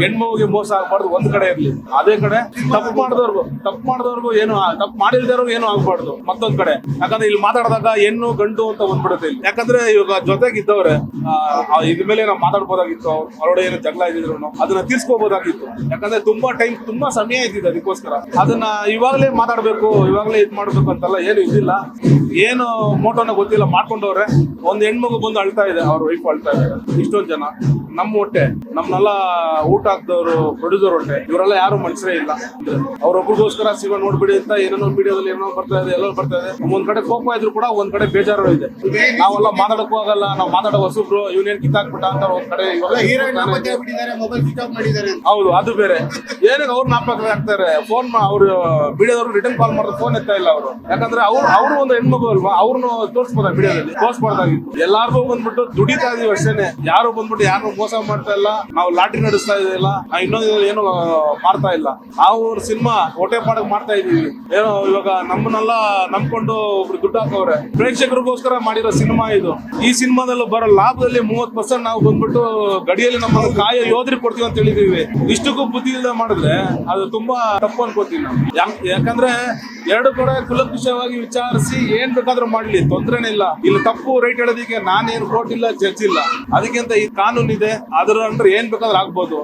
ಹೆಣ್ಮಗುಗೆ ಮೋಸ ಆಗ್ಬಾರ್ದು, ಒಂದ್ ಕಡೆ ಇರ್ಲಿ. ಅದೇ ಕಡೆ ತಪ್ಪು ಮಾಡಿದವ್ರಿಗೂ ತಪ್ಪು ಮಾಡಿದವ್ರಿಗೂ ಏನು ತಪ್ಪು ಮಾಡಿಲ್ದವ್ರಿಗೂ ಏನು ಆಗ್ಬಾರ್ದು, ಮತ್ತೊಂದ್ ಕಡೆ. ಯಾಕಂದ್ರೆ ಇಲ್ಲಿ ಮಾತಾಡಿದಾಗ ಹೆಣ್ಣು, ಗಂಡು ಅಂತ ಬಂದ್ಬಿಡುತ್ತೆ ಇಲ್ಲಿ. ಯಾಕಂದ್ರೆ ಇವಾಗ ಜೊತೆಗಿದ್ದವ್ರೆ ಇದ್ರ ಮೇಲೆ ನಾವು ಮಾತಾಡ್ಬೋದಾಗಿತ್ತು ಅವರೊಡೆ ಏನು ಜಗಳ ಇದ್ರು ಅದನ್ನ ತೀರ್ಸ್ಕೋಬೋದಾಗಿತ್ತು. ಯಾಕಂದ್ರೆ ತುಂಬಾ ಟೈಮ್, ತುಂಬಾ ಸಮಯ ಇದ್ದಿದ್ದು ಅದಕ್ಕೋಸ್ಕರ. ಅದನ್ನ ಇವಾಗಲೇ ಮಾತಾಡ್ಬೇಕು, ಇವಾಗಲೇ ಇದ್ ಮಾಡ್ಬೇಕು ಅಂತಲ್ಲ ಏನು ಇದಿಲ್ಲ. ಏನು ಮೋಟೋನ ಗೊತ್ತಿಲ್ಲ, ಮಾಡ್ಕೊಂಡವ್ರೆ. ಒಂದ್ ಹೆಣ್ಮಗು ಬಂದು ಅಳ್ತಾ ಇದೆ, ಅವ್ರ ವೈಫ್ ಅಳ್ತಾ ಇದ್ದಾರೆ ಇಷ್ಟೊಂದ್ ಜನ. ನಮ್ಮ ಹೊಟ್ಟೆ ನಮ್ನೆಲ್ಲ ಊಟ ಹಾಕ್ದವ್ರು ಪ್ರೊಡ್ಯೂಸರ್ ಹೊಟ್ಟೆ ಇವರೆಲ್ಲ ಯಾರು ಮನುಷ್ಯರೇ ಇಲ್ಲ. ಅವ್ರೊಬ್ರಿಗೋಸ್ಕರ ಸಿಗೋ ನೋಡ್ಬಿಡಿ ಅಂತ ಏನೇನೋ ವಿಡಿಯೋದಲ್ಲಿ ಏನೋ ಬರ್ತಾ ಇದೆ ಎಲ್ಲೋ ಬರ್ತಾ ಇದೆ. ಒಂದ್ ಕಡೆ ಕೋಪ ಇದ್ರು ಕೂಡ ಒಂದ್ ಕಡೆ ಬೇಜಾರು ಇದೆ. ನಾವೆಲ್ಲ ಮಾತಾಡಕ್ಕೂ ಆಗಲ್ಲ ನಾವು ಮಾತಾಡೋ ಹೊಸಬ್ರು ಇವನೇನ್ ಕಿತ್ತಾಕ್ಬಿಟ್ಟ ಅಂತ ಒಂದ್ ಕಡೆ ಹೌದು ಅದು ಬೇರೆ. ಏನಕ್ಕೆ ಅವ್ರು ನಾಪಕ ಆಗ್ತಾರೆ? ಫೋನ್ ಅವ್ರು ವಿಡಿಯೋದವ್ರು ರಿಟರ್ನ್ ಕಾಲ್ ಮಾಡಿದ್ರೆ ಫೋನ್ ಎತ್ತಾ ಇಲ್ಲ ಅವರು. ಯಾಕಂದ್ರೆ ಅವ್ರು ಅವ್ರು ಒಂದು ಹೆಣ್ಮಗು ಅಲ್ವಾ? ಅವ್ರನ್ನ ತೋರಿಸ್ಬೋದ ವಿಡಿಯೋದಲ್ಲಿ ತೋರಿಸ್ಬಾರ್ದಾಗಿತ್ತು ಎಲ್ಲಾರ್ಗು ಬಂದ್ಬಿಟ್ಟು ದುಡಿತಾ ಇದೀವಿ ಅಷ್ಟೇನೆ. ಯಾರು ಬಂದ್ಬಿಟ್ಟು ಯಾರು ಮೋಸ ಮಾಡ್ತಾ ಇಲ್ಲ, ನಾವು ಲಾಟ್ರಿ ನಡೆಸ್ತಾ ಇದೆಯಲ್ಲ ನಾವು ಇನ್ನೊಂದು ಏನು ಮಾಡ್ತಾ ಇಲ್ಲ. ನಾವು ಸಿನಿಮಾ ಹೊಟ್ಟೆ ಪಾಡಕ್ ಮಾಡ್ತಾ ಇದೀವಿ ಏನೋ ಇವಾಗ ನಮ್ಮನ್ನೆಲ್ಲ ನಂಬ್ಕೊಂಡು ಒಬ್ರು ದುಡ್ಡು ಹಾಕೋರೆ ಪ್ರೇಕ್ಷಕರಿಗೋಸ್ಕರ ಮಾಡಿರೋ ಸಿನಿಮಾ ಇದು. ಈ ಸಿನಿಮಾದಲ್ಲಿ ಬರೋ ಲಾಭದಲ್ಲಿ ಮೂವತ್ ಪರ್ಸೆಂಟ್ ನಾವು ಬಂದ್ಬಿಟ್ಟು ಗಡಿಯಲ್ಲಿ ನಮ್ಮ ಕಾಯ ಯೋಧರಿ ಕೊಡ್ತೀವಿ ಅಂತ ಹೇಳಿದೀವಿ ಇಷ್ಟಕ್ಕೂ ಬುದ್ಧಿ ಇಲ್ಲ ಮಾಡಿದ್ರೆ ಅದು ತುಂಬಾ ತಪ್ಪು ಅನ್ಕೋತೀವಿ ನಾವು. ಯಾಕಂದ್ರೆ ಎರಡು ಕಡೆ ಕುಲಂಕುಷವಾಗಿ ವಿಚಾರಿಸಿ ಏನ್ ಬೇಕಾದ್ರೂ ಮಾಡ್ಲಿ, ತೊಂದ್ರೆನೇ ಇಲ್ಲ. ಇಲ್ಲಿ ತಪ್ಪು ರೈಟ್ ಹೇಳೋದಿಕ್ಕೆ ನಾನೇನು ಕೋರ್ಟ್ ಇಲ್ಲ ಜಡ್ಜ್ ಇಲ್ಲ. ಅದಕ್ಕಿಂತ ಈ ಕಾನೂನು ಇದೆ ಅದರ ಅಂದ್ರೆ ಏನ್ ಬೇಕಾದ್ರೂ ಆಗ್ಬೋದು.